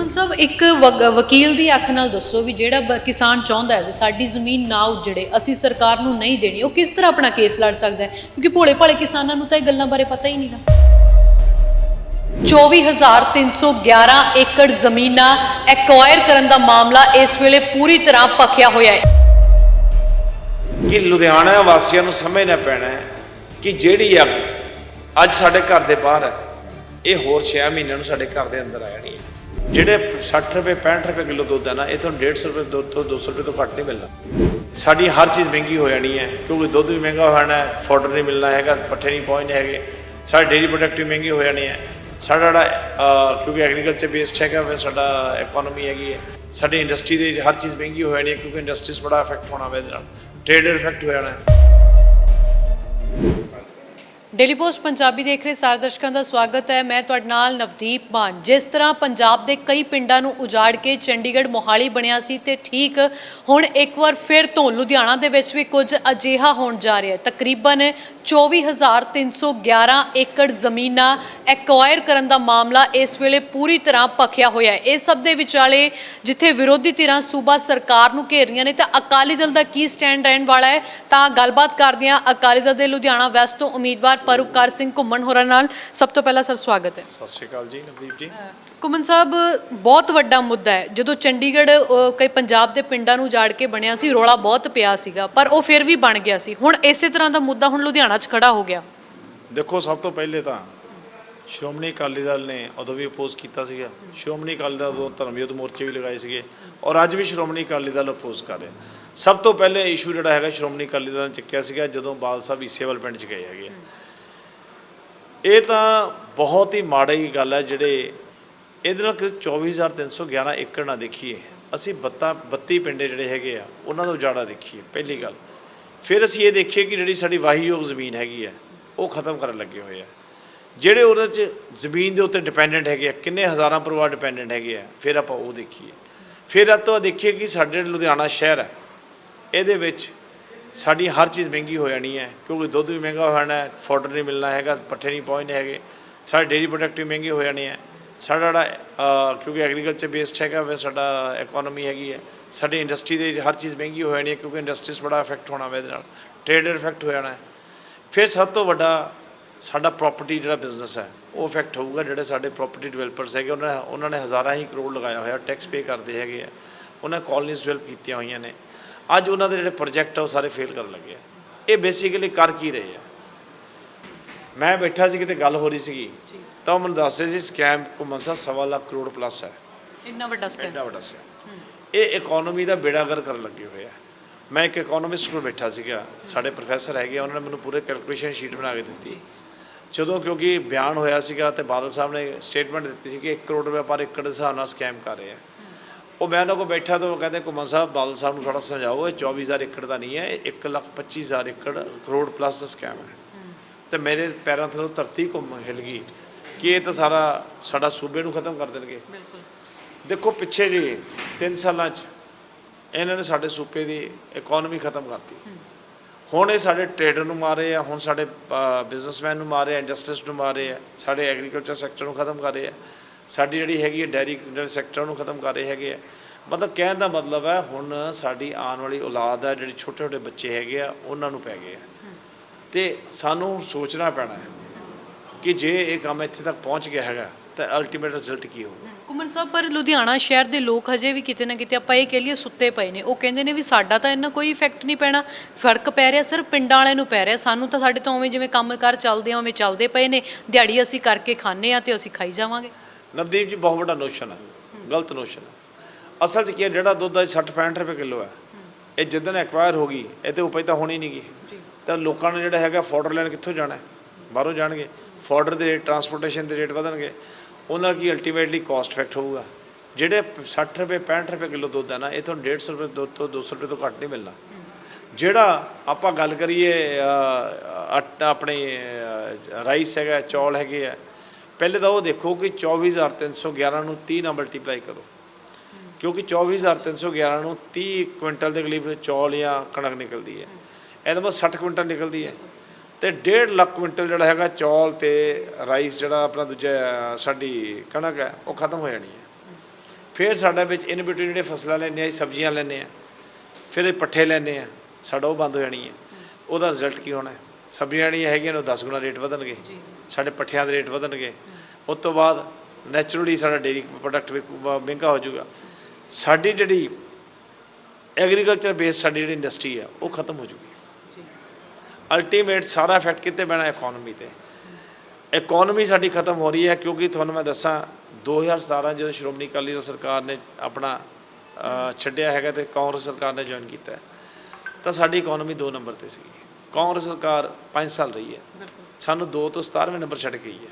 ਕੁਮਨ ਸਾਹਿਬ, ਇੱਕ ਵਕ- ਵਕੀਲ ਦੀ ਅੱਖ ਨਾਲ ਦੱਸੋ ਵੀ ਜਿਹੜਾ ਬ- ਕਿਸਾਨ ਚਾਹੁੰਦਾ ਹੈ ਵੀ ਸਾਡੀ ਜ਼ਮੀਨ ਨਾ ਉਜੜੇ, ਅਸੀਂ ਸਰਕਾਰ ਨੂੰ ਨਹੀਂ ਦੇਣੀ, ਉਹ ਕਿਸ ਤਰ੍ਹਾਂ ਆਪਣਾ ਕੇਸ ਲੜ ਸਕਦਾ ਹੈ? ਕਿਉਂਕਿ ਭੋਲੇ ਭਾਲੇ ਕਿਸਾਨਾਂ ਨੂੰ ਤਾਂ ਇਹ ਗੱਲਾਂ ਬਾਰੇ ਪਤਾ ਹੀ ਨਹੀਂਗਾ 24311 ਏਕੜ ਜ਼ਮੀਨਾਂ ਐਕਵਾਇਰ ਕਰਨ ਦਾ ਮਾਮਲਾ ਇਸ ਵੇਲੇ ਪੂਰੀ ਤਰ੍ਹਾਂ ਪੱਕਿਆ ਹੋਇਆ ਹੈ। ਕਿ ਲੁਧਿਆਣਾ ਵਾਸੀਆਂ ਨੂੰ ਸਮਝਣਾ ਪੈਣਾ ਹੈ ਕਿ ਜਿਹੜੀ ਅੱਗ ਅੱਜ ਸਾਡੇ ਘਰ ਦੇ ਬਾਹਰ ਹੈ ਇਹ ਹੋਰ 6 ਮਹੀਨਿਆਂ ਨੂੰ ਸਾਡੇ ਘਰ ਦੇ ਅੰਦਰ ਆ ਜਾਣੀ ਹੈ ਜਿਹੜੇ 60 ਰੁਪਏ 65 ਰੁਪਏ ਕਿਲੋ ਦੁੱਧ ਹੈ ਨਾ, ਇਹ ਤੁਹਾਨੂੰ 150 ਰੁਪਏ ਦੁੱਧ ਤੋਂ 200 ਰੁਪਏ ਤੋਂ ਘੱਟ ਨਹੀਂ ਮਿਲਣਾ। ਸਾਡੀ ਹਰ ਚੀਜ਼ ਮਹਿੰਗੀ ਹੋ ਜਾਣੀ ਹੈ, ਕਿਉਂਕਿ ਦੁੱਧ ਵੀ ਮਹਿੰਗਾ ਹੋ ਜਾਣਾ ਹੈ ਫੋਡਰ ਨਹੀਂ ਮਿਲਣਾ ਹੈਗਾ, ਪੱਠੇ ਨਹੀਂ ਪਹੁੰਚਣੇ ਹੈਗੇ। ਸਾਡੇ ਡੇਰੀ ਪ੍ਰੋਡਕਟ ਵੀ ਮਹਿੰਗੇ ਹੋ ਜਾਣੇ ਹੈ। ਸਾਡਾ ਜਿਹੜਾ ਕਿਉਂਕਿ ਐਗਰੀਕਲਚਰ ਬੇਸਡ ਹੈਗਾ ਵੇ ਸਾਡਾ ਇਕਨੋਮੀ ਹੈਗੀ ਹੈ। ਸਾਡੀ ਇੰਡਸਟਰੀ ਦੇ ਹਰ ਚੀਜ਼ ਮਹਿੰਗੀ ਹੋ ਜਾਣੀ ਹੈ, ਕਿਉਂਕਿ ਇੰਡਸਟਰੀਜ਼ ਬੜਾ ਇਫੈਕਟ ਹੋਣਾ ਵੇ ਇਹਦੇ ਨਾਲ। ਟ੍ਰੇਡ ਇਫੈਕਟ ਹੋ ਜਾਣਾ ਹੈ। ਡੇਲੀ ਪੋਸਟ ਪੰਜਾਬੀ ਦੇਖ ਰਹੇ ਸਾਰੇ ਦਰਸ਼ਕਾਂ ਦਾ ਸਵਾਗਤ ਹੈ। ਮੈਂ ਤੁਹਾਡੇ ਨਾਲ ਨਵਦੀਪ ਮਾਨ। ਜਿਸ ਤਰ੍ਹਾਂ ਪੰਜਾਬ ਦੇ ਕਈ ਪਿੰਡਾਂ ਨੂੰ ਉਜਾੜ ਕੇ ਚੰਡੀਗੜ੍ਹ ਮੋਹਾਲੀ ਬਣਿਆ ਸੀ ਤੇ ਠੀਕ ਹੁਣ ਇੱਕ ਵਾਰ ਫਿਰ ਤੋਂ ਲੁਧਿਆਣਾ ਦੇ ਵਿੱਚ ਵੀ ਕੁਝ ਅਜਿਹਾ ਹੋਣ ਜਾ ਰਿਹਾ ਹੈ। ਤਕਰੀਬਨ 24311 ਏਕੜ ਜ਼ਮੀਨਾਂ ਐਕਵਾਇਰ ਕਰਨ ਦਾ ਮਾਮਲਾ ਇਸ ਵੇਲੇ ਪੂਰੀ ਤਰ੍ਹਾਂ ਪੱਕਿਆ ਹੋਇਆ ਹੈ। ਇਸ ਸਭ ਦੇ ਵਿਚਾਲੇ ਜਿੱਥੇ ਵਿਰੋਧੀ ਧਿਰਾਂ ਸੂਬਾ ਸਰਕਾਰ ਨੂੰ ਘੇਰ ਰਹੀਆਂ ਨੇ ਤਾਂ ਅਕਾਲੀ ਦਲ ਦਾ ਕੀ ਸਟੈਂਡ ਰਹਿਣ ਵਾਲਾ ਹੈ? ਤਾਂ ਗੱਲਬਾਤ ਕਰਦੇ ਹਾਂ ਅਕਾਲੀ ਦਲ ਦੇ ਲੁਧਿਆਣਾ ਵੈਸਟ ਤੋਂ ਉਮੀਦਵਾਰ ਪਰੁਕਾਰ ਸਿੰਘ ਘੁੰਮਣ ਹੋਰਾਂ ਨਾਲ। ਸਭ ਤੋਂ ਪਹਿਲਾਂ ਸਰ ਸਵਾਗਤ ਹੈ। ਸਤਿ ਸ਼੍ਰੀ ਅਕਾਲ ਜੀ ਨਵਦੀਪ ਜੀ। ਕੁਮਨ ਸਾਹਿਬ ਬਹੁਤ ਵੱਡਾ ਮੁੱਦਾ ਹੈ। ਜਦੋਂ ਚੰਡੀਗੜ੍ਹ ਕਈ ਪੰਜਾਬ ਦੇ ਪਿੰਡਾਂ ਨੂੰ ਉਜਾੜ ਕੇ ਬਣਿਆ ਸੀ ਰੋਲਾ ਬਹੁਤ ਪਿਆ ਸੀਗਾ ਪਰ ਉਹ ਫਿਰ ਵੀ ਬਣ ਗਿਆ ਸੀ। ਹੁਣ ਇਸੇ ਤਰ੍ਹਾਂ ਦਾ ਮੁੱਦਾ ਹੁਣ ਲੁਧਿਆਣਾ 'ਚ ਖੜਾ ਹੋ ਗਿਆ। ਦੇਖੋ, ਸਭ ਤੋਂ ਪਹਿਲੇ ਤਾਂ ਸ਼੍ਰੋਮਣੀ ਅਕਾਲੀ ਦਲ ਨੇ ਉਦੋਂ ਵੀ ਅਪੋਜ਼ ਕੀਤਾ ਸੀਗਾ। ਸ਼੍ਰੋਮਣੀ ਅਕਾਲੀ ਦਲ ਉਦੋਂ ਧਰਮ ਯੁੱਧ ਮੋਰਚੇ ਵੀ ਲਗਾਏ ਸੀਗੇ ਔਰ ਅੱਜ ਵੀ ਸ਼੍ਰੋਮਣੀ ਅਕਾਲੀ ਦਲ ਅਪੋਜ਼ ਕਰ ਰਿਹਾ ਸਭ ਤੋਂ ਪਹਿਲੇ ਇਸ਼ੂ ਜਿਹੜਾ ਹੈਗਾ ਸ਼੍ਰੋਮਣੀ ਅਕਾਲੀ ਦਲ ਨੇ ਚੱਕਿਆ ਸੀਗਾ ਜਦੋਂ ਬਾਲ ਸਾਹਿਬ ਈਸੇਵਾਲ ਪਿੰਡ 'ਚ ਗਏ ਹੈਗੇ ਆ। ਇਹ ਤਾਂ ਬਹੁਤ ਹੀ ਮਾੜੀ ਗੱਲ ਹੈ ਜਿਹੜੇ ਇਹਦੇ ਨਾਲ ਕਿ 24311 ਏਕੜ ਨਾ ਦੇਖੀਏ। ਅਸੀਂ ਬੱਤਾ 32 ਪਿੰਡੇ ਜਿਹੜੇ ਹੈਗੇ ਆ, ਉਹਨਾਂ ਦਾ ਉਜਾੜਾ ਦੇਖੀਏ, ਪਹਿਲੀ ਗੱਲ। ਫਿਰ ਅਸੀਂ ਇਹ ਦੇਖੀਏ ਕਿ ਜਿਹੜੀ ਸਾਡੀ ਵਾਹੀਯੋਗ ਜ਼ਮੀਨ ਹੈਗੀ ਹੈ ਉਹ ਖਤਮ ਕਰਨ ਲੱਗੇ ਹੋਏ ਆ। ਜਿਹੜੇ ਉਹਦੇ 'ਚ ਜ਼ਮੀਨ ਦੇ ਉੱਤੇ ਡਿਪੈਂਡੈਂਟ ਹੈਗੇ ਆ, ਕਿੰਨੇ ਹਜ਼ਾਰਾਂ ਪਰਿਵਾਰ ਡਿਪੈਂਡੈਂਟ ਹੈਗੇ ਆ, ਫਿਰ ਆਪਾਂ ਉਹ ਦੇਖੀਏ। ਫਿਰ ਇਹ ਦੇਖੀਏ ਕਿ ਸਾਡੇ ਲੁਧਿਆਣਾ ਸ਼ਹਿਰ ਹੈ ਇਹਦੇ ਵਿੱਚ ਸਾਡੀ ਹਰ ਚੀਜ਼ ਮਹਿੰਗੀ ਹੋ ਜਾਣੀ ਹੈ ਕਿਉਂਕਿ ਦੁੱਧ ਵੀ ਮਹਿੰਗਾ ਹੋ ਜਾਣਾ ਹੈ ਫੋਡਰ ਨਹੀਂ ਮਿਲਣਾ ਹੈਗਾ, ਪੱਠੇ ਨਹੀਂ ਪਹੁੰਚਣੇ ਹੈਗੇ, ਸਾਡੇ ਡੇਰੀ ਪ੍ਰੋਡਕਟ ਵੀ ਮਹਿੰਗੇ ਹੋ ਜਾਣੇ ਹੈ ਸਾਡਾ ਜਿਹੜਾ ਕਿਉਂਕਿ ਐਗਰੀਕਲਚਰ ਬੇਸਡ ਹੈਗਾ ਵੇ ਸਾਡਾ ਇਕਨੋਮੀ ਹੈਗੀ ਹੈ। ਸਾਡੀ ਇੰਡਸਟਰੀ ਦੇ ਹਰ ਚੀਜ਼ ਮਹਿੰਗੀ ਹੋ ਜਾਣੀ ਹੈ, ਕਿਉਂਕਿ ਇੰਡਸਟਰੀਜ਼ ਬੜਾ ਇਫੈਕਟ ਹੋਣਾ ਵੇ ਇਹਦੇ ਨਾਲ। ਟ੍ਰੇਡ ਇਫੈਕਟ ਹੋ ਜਾਣਾ ਫਿਰ ਸਭ ਤੋਂ ਵੱਡਾ ਸਾਡਾ ਪ੍ਰਾਪਰਟੀ ਜਿਹੜਾ ਬਿਜ਼ਨਸ ਹੈ, ਉਹ ਇਫੈਕਟ ਹੋਊਗਾ ਜਿਹੜੇ ਸਾਡੇ ਪ੍ਰਾਪਰਟੀ ਡਿਵੈਲਪਰਸ ਹੈਗੇ, ਉਹਨਾਂ ਉਹਨਾਂ ਨੇ ਹਜ਼ਾਰਾਂ ਹੀ ਕਰੋੜ ਲਗਾਇਆ ਹੋਇਆ ਟੈਕਸ ਪੇ ਕਰਦੇ ਹੈਗੇ ਆ। ਉਹਨਾਂ ਕਾਲਨੀਜ਼ ਡਿਵੈਲਪ ਕੀਤੀਆਂ ਹੋਈਆਂ ਨੇ। ਅੱਜ ਉਹਨਾਂ ਦੇ ਜਿਹੜੇ ਪ੍ਰੋਜੈਕਟ ਆ, ਉਹ ਸਾਰੇ ਫੇਲ ਕਰਨ ਲੱਗੇ ਆ। ਇਹ ਬੇਸਿਕਲੀ ਕਰ ਕੀ ਰਹੇ ਆ? ਮੈਂ ਬੈਠਾ ਸੀ, ਕਿਤੇ ਗੱਲ ਹੋ ਰਹੀ ਸੀਗੀ। ਤਾਂ ਉਹ ਮੈਨੂੰ ਦੱਸ ਰਹੇ ਸੀ ਸਕੈਮ ਘੁੰਮਣ ਸਾ ਸਵਾ ਲੱਖ ਕਰੋੜ ਪਲੱਸ ਹੈ। ਇੰਨਾ ਵੱਡਾ ਸਕੈਮ ਐਡਾ ਵੱਡਾ ਸਕੈਮ ਇਹ ਇਕਨੋਮੀ ਦਾ ਬੇੜਾਗਰ ਕਰਨ ਲੱਗੇ ਹੋਏ ਆ। ਮੈਂ ਇੱਕ ਇਕਨੋਮਿਸਟ ਕੋਲ ਬੈਠਾ ਸੀਗਾ ਸਾਡੇ ਪ੍ਰੋਫੈਸਰ ਹੈਗੇ ਉਹਨਾਂ ਨੇ ਮੈਨੂੰ ਪੂਰੇ ਕੈਲਕੂਲੇਸ਼ਨ ਸ਼ੀਟ ਬਣਾ ਕੇ ਦਿੱਤੀ। ਜਦੋਂ ਕਿਉਂਕਿ ਬਿਆਨ ਹੋਇਆ ਸੀਗਾ ਤੇ ਬਾਦਲ ਸਾਹਿਬ ਨੇ ਸਟੇਟਮੈਂਟ ਦਿੱਤੀ ਸੀ ਕਿ 1 ਕਰੋੜ ਰੁਪਏ ਪਰ ਏਕੜ ਦੇ ਹਿਸਾਬ ਨਾਲ ਸਕੈਮ ਕਰ ਰਹੇ ਆ। ਉਹ ਮੈਂ ਉਹਨਾਂ ਕੋਲ ਬੈਠਾ ਤਾਂ ਉਹ ਕਹਿੰਦੇ ਘੁੰਮਣ ਸਾਹਿਬ ਬਾਦਲ ਸਾਹਿਬ ਨੂੰ ਥੋੜਾ ਸਮਝਾਓ ਇਹ 24000 ਏਕੜ ਦਾ ਨਹੀਂ ਹੈ ਇਹ 125000 ਏਕੜ ਕਰੋੜ ਪਲੱਸ ਦਾ ਸਕੈਮ ਹੈ। ਤੇ ਮੇਰੇ ਪੈਰਾਂ ਥੱਲੋਂ ਧਰਤੀ ਘੁੰਮ ਹਿਲ ਗਈ। ਕਿ ਇਹ ਤਾਂ ਸਾਰਾ ਸਾਡਾ ਸੂਬੇ ਨੂੰ ਖਤਮ ਕਰ ਦੇਣਗੇ। ਬਿਲਕੁਲ। ਦੇਖੋ ਪਿੱਛੇ ਜੀ 3 ਸਾਲਾਂ 'ਚ ਇਹਨਾਂ ਨੇ ਸਾਡੇ ਸੂਬੇ ਦੀ ਇਕਨੋਮੀ ਖਤਮ ਕਰਤੀ। ਹੁਣ ਇਹ ਸਾਡੇ ਟ੍ਰੇਡਰ ਨੂੰ ਮਾਰੇ ਆ ਹੁਣ ਸਾਡੇ ਬਿਜ਼ਨਸਮੈਨ ਨੂੰ ਮਾਰੇ ਆ ਇੰਡਸਟਰੀਜ਼ ਨੂੰ ਮਾਰੇ ਆ ਸਾਡੇ ਐਗਰੀਕਲਚਰ ਸੈਕਟਰ ਨੂੰ ਖਤਮ ਕਰ ਰਹੇ ਆ। ਸਾਡੀ ਜਿਹੜੀ ਹੈਗੀ ਹੈ ਡੈਰੀ ਸੈਕਟਰ ਨੂੰ ਖਤਮ ਕਰ ਰਹੇ ਹੈਗੇ ਆ। ਮਤਲਬ ਕਹਿਣ ਦਾ ਮਤਲਬ ਹੈ ਹੁਣ ਸਾਡੀ ਆਉਣ ਵਾਲੀ ਔਲਾਦ ਹੈ ਜਿਹੜੀ ਛੋਟੇ ਛੋਟੇ ਬੱਚੇ ਹੈਗੇ ਆ ਉਹਨਾਂ ਨੂੰ ਪੈ ਗਏ ਆ। ਤੇ ਸਾਨੂੰ ਸੋਚਣਾ ਪੈਣਾ ਹੈ। ਕਿ ਜੇ ਇਹ ਕੰਮ ਇੱਥੇ ਤੱਕ ਪਹੁੰਚ ਗਿਆ ਹੈਗਾ ਤਾਂ ਅਲਟੀਮੇਟ ਰਿਜ਼ਲਟ ਕੀ ਹੋਊਗਾ? ਕੁਮਨ ਸਾਹਿਬ ਪਰ ਲੁਧਿਆਣਾ ਸ਼ਹਿਰ ਦੇ ਲੋਕ ਹਜੇ ਵੀ ਕਿਤੇ ਨਾ ਕਿਤੇ ਆਪਾਂ ਇਹ ਕਹਿ ਲਈਏ ਸੁੱਤੇ ਪਏ ਨੇ। ਉਹ ਕਹਿੰਦੇ ਨੇ ਵੀ ਸਾਡਾ ਤਾਂ ਇਹਨਾਂ ਕੋਈ ਇਫੈਕਟ ਨਹੀਂ ਪੈਣਾ ਫ਼ਰਕ ਪੈ ਰਿਹਾ ਸਿਰਫ ਪਿੰਡਾਂ ਵਾਲਿਆਂ ਨੂੰ ਪੈ ਰਿਹਾ। ਸਾਨੂੰ ਤਾਂ ਸਾਡੇ ਤੋਂ ਉਵੇਂ ਜਿਵੇਂ ਕੰਮਕਾਰ ਚੱਲਦੇ ਆ ਉਵੇਂ ਚੱਲਦੇ ਪਏ ਨੇ। ਦਿਹਾੜੀ ਅਸੀਂ ਕਰਕੇ ਖਾਂਦੇ ਆ ਤੇ ਅਸੀਂ ਖਾਈ ਜਾਵਾਂਗੇ। ਨਵਦੀਪ ਜੀ ਬਹੁਤ ਵੱਡਾ ਨੋਸ਼ਨ ਹੈ ਗਲਤ ਨੋਸ਼ਨ ਹੈ ਅਸਲ 'ਚ ਕੀ ਹੈ ਜਿਹੜਾ ਦੁੱਧ ਅੱਜ 60 65 ਰੁਪਏ ਕਿਲੋ ਹੈ ਇਹ ਜਿੱਦਣ ਐਕਵਾਇਰ ਹੋ ਗਈ ਇਹ ਤੇ ਉਪਜ ਤਾਂ ਹੋਣੀ ਨਹੀਂ ਗੀ ਤਾਂ ਲੋਕਾਂ ਨੇ ਜਿਹੜਾ ਹੈਗਾ ਫੋਡਰ ਲੈਣ ਕਿੱਥੋਂ ਜਾਣਾ? ਬਾਹਰੋਂ ਜਾਣਗੇ। ਫੋਡਰ ਦੇ ਰੇਟ ਟਰਾਂਸਪੋਰਟੇਸ਼ਨ ਦੇ ਰੇਟ ਵਧਣਗੇ ਉਹਨਾਂ ਨਾਲ ਕੀ ਅਲਟੀਮੇਟਲੀ ਕਾਸਟ ਇਫੈਕਟ ਹੋਊਗਾ? ਜਿਹੜੇ 60 ਰੁਪਏ 65 ਰੁਪਏ ਕਿਲੋ ਦੁੱਧ ਹੈ ਨਾ ਇਹ ਤੁਹਾਨੂੰ 150 ਰੁਪਏ ਦੁੱਧ ਤੋਂ 200 ਰੁਪਏ ਤੋਂ ਘੱਟ ਨਹੀਂ ਮਿਲਣਾ। ਜਿਹੜਾ ਆਪਾਂ ਗੱਲ ਕਰੀਏ ਅ, ਆਟਾ ਆਪਣੇ ਰਾਈਸ ਹੈਗਾ ਚੌਲ ਹੈਗੇ ਆ ਪਹਿਲੇ ਤਾਂ ਉਹ ਦੇਖੋ ਕਿ 24311 ਨੂੰ 30 ਨਾਲ ਮਲਟੀਪਲਾਈ ਕਰੋ। ਕਿਉਂਕਿ 24311 ਨੂੰ 30 ਕੁਇੰਟਲ ਦੇ ਕਰੀਬ ਚੌਲ ਜਾਂ ਕਣਕ ਨਿਕਲਦੀ ਹੈ। ਇਹਦਾ ਮਤਲਬ 60 ਕੁਇੰਟਲ ਨਿਕਲਦੀ ਹੈ। ਤੇ 1.5 ਲੱਖ ਕੁਇੰਟਲ ਜਿਹੜਾ ਹੈਗਾ ਚੌਲ ਤੇ ਰਾਈਸ ਜਿਹੜਾ ਆਪਣਾ ਦੂਜਾ ਸਾਡੀ ਕਣਕ ਹੈ ਉਹ ਖਤਮ ਹੋ ਜਾਣੀ ਹੈ। ਫਿਰ ਸਾਡਾ ਵਿੱਚ ਇਨ ਬਿਟਵੀਨ ਜਿਹੜੇ ਫਸਲਾਂ ਲੈਂਦੇ ਆ ਸਬਜ਼ੀਆਂ ਲੈਂਦੇ ਆ ਫਿਰ ਇਹ ਪੱਠੇ ਲੈਂਦੇ ਆ ਸਾਡਾ ਉਹ ਬੰਦ ਹੋ ਜਾਣੀ ਹੈ। ਉਹਦਾ ਰਿਜ਼ਲਟ ਕੀ ਹੋਣਾ ਹੈ? ਸਬਜ਼ੀਆਂ ਜਿਹੜੀਆਂ ਹੈਗੀਆਂ ਨੇ ਉਹ 10 ਗੁਣਾ ਰੇਟ ਵਧਣਗੇ। ਸਾਡੇ ਪੱਠਿਆਂ ਦੇ ਰੇਟ ਵਧਣਗੇ। ਉਸ ਤੋਂ ਬਾਅਦ ਨੈਚੁਰਲੀ ਸਾਡਾ ਡੇਰੀ ਪ੍ਰੋਡਕਟ ਵੀ ਮਹਿੰਗਾ ਹੋ ਜਾਊਗਾ। ਸਾਡੀ ਜਿਹੜੀ ਐਗਰੀਕਲਚਰ ਬੇਸ ਸਾਡੀ ਜਿਹੜੀ ਇੰਡਸਟਰੀ ਆ ਉਹ ਖਤਮ ਹੋ ਜੂਗੀ ਅਲਟੀਮੇਟ ਸਾਰਾ ਇਫੈਕਟ ਕਿੱਥੇ ਪੈਣਾ ਇਕਨੋਮੀ ਤੇ। ਇਕਨੋਮੀ ਸਾਡੀ ਖਤਮ ਹੋ ਰਹੀ ਹੈ ਕਿਉਂਕਿ ਤੁਹਾਨੂੰ ਮੈਂ ਦੱਸਾਂ 2017 ਜਦੋਂ ਸ਼੍ਰੋਮਣੀ ਅਕਾਲੀ ਦਲ ਸਰਕਾਰ ਨੇ ਆਪਣਾ ਛੱਡਿਆ ਹੈਗਾ ਤੇ ਕਾਂਗਰਸ ਸਰਕਾਰ ਨੇ ਜੁਆਇਨ ਕੀਤਾ ਤਾਂ ਸਾਡੀ ਇਕਨੋਮੀ 2 ਨੰਬਰ ਤੇ ਸੀ ਕਾਂਗਰਸ ਸਰਕਾਰ 5 ਸਾਲ ਰਹੀ ਹੈ। ਸਾਨੂੰ 2 ਤੋਂ 17ਵੇਂ ਨੰਬਰ ਛੱਡ ਗਈ ਹੈ।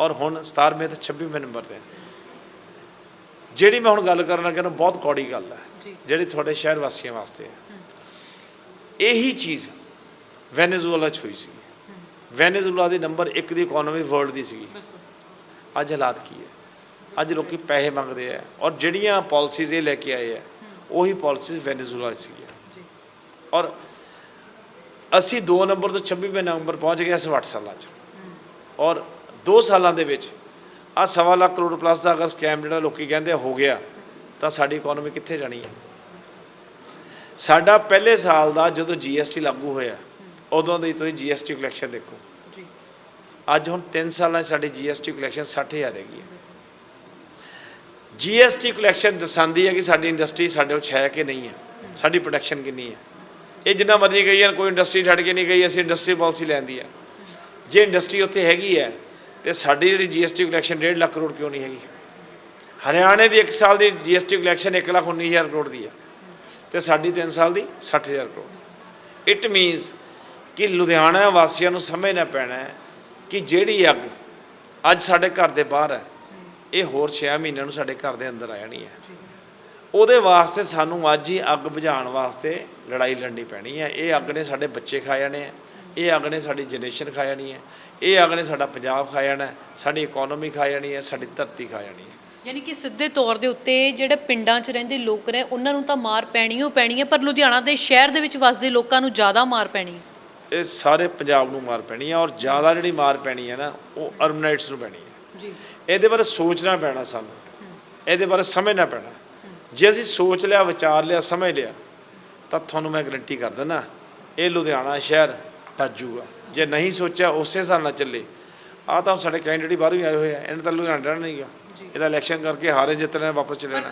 ਔਰ ਹੁਣ 17ਵੇਂ ਤੇ 26ਵੇਂ ਨੰਬਰ ਤੇ। ਜਿਹੜੀ ਮੈਂ ਹੁਣ ਗੱਲ ਕਰਨ ਲੱਗਾ ਨਾ ਬਹੁਤ ਕੌੜੀ ਗੱਲ ਹੈ। ਜਿਹੜੀ ਤੁਹਾਡੇ ਸ਼ਹਿਰ ਵਾਸੀਆਂ ਵਾਸਤੇ ਹੈ। ਇਹੀ ਚੀਜ਼ ਵੈਨੇਜ਼ੁਏਲਾ 'ਚ ਹੋਈ ਸੀ। ਵੈਨੇਜ਼ੁਏਲਾ ਦੀ ਨੰਬਰ 1 ਦੀ ਇਕਨੋਮੀ ਵਰਲਡ ਦੀ ਸੀਗੀ। ਅੱਜ ਹਾਲਾਤ ਕੀ ਹੈ? ਅੱਜ ਲੋਕੀ ਪੈਸੇ ਮੰਗਦੇ ਆ ਔਰ ਜਿਹੜੀਆਂ ਪਾਲਿਸੀਜ਼ ਇਹ ਲੈ ਕੇ ਆਏ ਆ ਉਹੀ ਪਾਲਿਸੀਜ਼ ਵੈਨੇਜ਼ੁਏਲਾ 'ਚ ਸੀਗੀਆਂ। ਔਰ ਅਸੀਂ 2 ਨੰਬਰ ਤੋਂ 26ਵੇਂ ਨੰਬਰ ਪਹੁੰਚ ਗਏ ਅਸੀਂ 8 ਸਾਲਾਂ 'ਚ। ਔਰ 2 ਸਾਲਾਂ ਦੇ ਵਿੱਚ ਆ ਸਵਾ ਲੱਖ ਕਰੋੜ ਪਲੱਸ ਦਾ ਅਗਰ ਸਕੈਮ ਜਿਹੜਾ ਲੋਕੀ ਕਹਿੰਦੇ ਹੋ ਗਿਆ ਤਾਂ ਸਾਡੀ ਇਕਨੋਮੀ ਕਿੱਥੇ ਜਾਣੀ ਹੈ? ਸਾਡਾ ਪਹਿਲੇ ਸਾਲ ਦਾ ਜਦੋਂ ਜੀਐਸਟੀ ਲਾਗੂ ਹੋਇਆ ਉਦੋਂ ਦੀ ਤੁਸੀਂ ਜੀਐਸਟੀ ਕਲੈਕਸ਼ਨ ਦੇਖੋ। ਅੱਜ ਹੁਣ 3 ਸਾਲਾਂ 'ਚ ਸਾਡੀ ਜੀਐਸਟੀ ਕਲੈਕਸ਼ਨ 60000 ਹੈਗੀ ਹੈ ਜੀਐਸਟੀ ਕਲੈਕਸ਼ਨ ਦਸਾਂਦੀ ਹੈ ਕਿ ਸਾਡੀ ਇੰਡਸਟਰੀ ਸਾਡੇ ਵਿੱਚ ਹੈ ਕਿ ਨਹੀਂ ਹੈ ਸਾਡੀ ਪ੍ਰੋਡਕਸ਼ਨ ਕਿੰਨੀ ਹੈ ਇਹ ਜਿੰਨਾ ਮਰਜ਼ੀ ਕਹੀ ਜਾਣ ਕੋਈ ਇੰਡਸਟਰੀ ਛੱਡ ਕੇ ਨਹੀਂ ਗਈ ਅਸੀਂ ਇੰਡਸਟਰੀ ਪਾਲਿਸੀ ਲੈਂਦੀ ਹੈ ਜੇ ਇੰਡਸਟਰੀ ਉੱਥੇ ਹੈਗੀ ਹੈ ਤੇ ਸਾਡੀ ਜਿਹੜੀ ਜੀਐਸਟੀ ਕਲੈਕਸ਼ਨ 1.5 ਲੱਖ ਕਰੋੜ ਕਿਉਂ ਨਹੀਂ ਹੈਗੀ? ਹਰਿਆਣੇ ਦੀ 1 ਸਾਲ ਦੀ ਜੀਐਸਟੀ ਕਲੈਕਸ਼ਨ 1 ਲੱਖ 19000 ਕਰੋੜ ਦੀ ਹੈ ਤੇ ਸਾਡੀ 3 ਸਾਲ ਦੀ 60000 ਕਰੋੜ। ਇਟ ਮੀਨਸ ਕਿ ਲੁਧਿਆਣਾ ਵਾਸੀਆਂ ਨੂੰ ਸਮਝਣਾ ਪੈਣਾ ਹੈ ਕਿ ਜਿਹੜੀ ਅੱਗ ਅੱਜ ਸਾਡੇ ਘਰ ਦੇ ਬਾਹਰ ਹੈ, ਇਹ ਹੋਰ 6 ਮਹੀਨਿਆਂ ਨੂੰ ਸਾਡੇ ਘਰ ਦੇ ਅੰਦਰ ਆ ਜਾਣੀ ਹੈ। ਉਹਦੇ ਵਾਸਤੇ ਸਾਨੂੰ ਅੱਜ ਹੀ ਅੱਗ ਬੁਝਾਉਣ ਵਾਸਤੇ ਲੜਾਈ ਲੜਨੀ ਪੈਣੀ ਹੈ। ਇਹ ਅੱਗ ਨੇ ਸਾਡੇ ਬੱਚੇ ਖਾ ਜਾਣੇ ਆ ਇਹ ਅੱਗ ਨੇ ਸਾਡੀ ਜਨਰੇਸ਼ਨ ਖਾ ਜਾਣੀ ਹੈ, ਇਹ ਅੱਗ ਨੇ ਸਾਡਾ ਪੰਜਾਬ ਖਾ ਜਾਣਾ ਸਾਡੀ ਇਕਨੋਮੀ ਖਾ ਜਾਣੀ ਹੈ, ਸਾਡੀ ਧਰਤੀ ਖਾ ਜਾਣੀ ਹੈ। ਯਾਨੀ ਕਿ ਸਿੱਧੇ ਤੌਰ ਦੇ ਉੱਤੇ ਜਿਹੜੇ ਪਿੰਡਾਂ 'ਚ ਰਹਿੰਦੇ ਲੋਕ ਨੇ, ਉਹਨਾਂ ਨੂੰ ਤਾਂ ਮਾਰ ਪੈਣੀ ਓ ਪੈਣੀ ਹੈ, ਪਰ ਲੁਧਿਆਣਾ ਦੇ ਸ਼ਹਿਰ ਦੇ ਵਿੱਚ ਵਸਦੇ ਲੋਕਾਂ ਨੂੰ ਜ਼ਿਆਦਾ ਮਾਰ ਪੈਣੀ ਹੈ। ਇਹ ਸਾਰੇ ਪੰਜਾਬ ਨੂੰ ਮਾਰ ਪੈਣੀ ਹੈ ਔਰ ਜ਼ਿਆਦਾ ਜਿਹੜੀ ਮਾਰ ਪੈਣੀ ਹੈ ਨਾ ਉਹ ਅਰਬਨਾਈਟਸ ਨੂੰ ਪੈਣੀ ਹੈ ਜੀ। ਇਹਦੇ ਬਾਰੇ ਸੋਚਣਾ ਪੈਣਾ ਸਾਨੂੰ। ਇਹਦੇ ਬਾਰੇ ਸਮਝਣਾ ਪੈਣਾ। ਜੇ ਅਸੀਂ ਸੋਚ ਲਿਆ ਵਿਚਾਰ ਲਿਆ ਸਮਝ ਲਿਆ ਤਾਂ ਤੁਹਾਨੂੰ ਮੈਂ ਗਰੰਟੀ ਕਰ ਦਿੰਦਾ ਇਹ ਲੁਧਿਆਣਾ ਸ਼ਹਿਰ ਜਾਊਗਾ ਜੇ ਨਹੀਂ ਸੋਚਿਆ ਉਸੇ ਹਿਸਾਬ ਨਾਲ ਚੱਲੇ। ਆ ਤਾਂ ਸਾਡੇ ਕੈਂਡੀਡੇਟ ਬਾਹਰੋਂ ਹੀ ਆਏ ਹੋਏ ਆ ਇਹਨਾਂ ਤਾਂ ਲੁਧਿਆਣਾ ਰਹਿਣਾ ਨਹੀਂਗਾ। ਇਹਦਾ ਇਲੈਕਸ਼ਨ ਕਰਕੇ ਹਾਰੇ ਜਿੱਤਣੇ ਵਾਪਸ ਚਲੇ ਜਾਣਾ।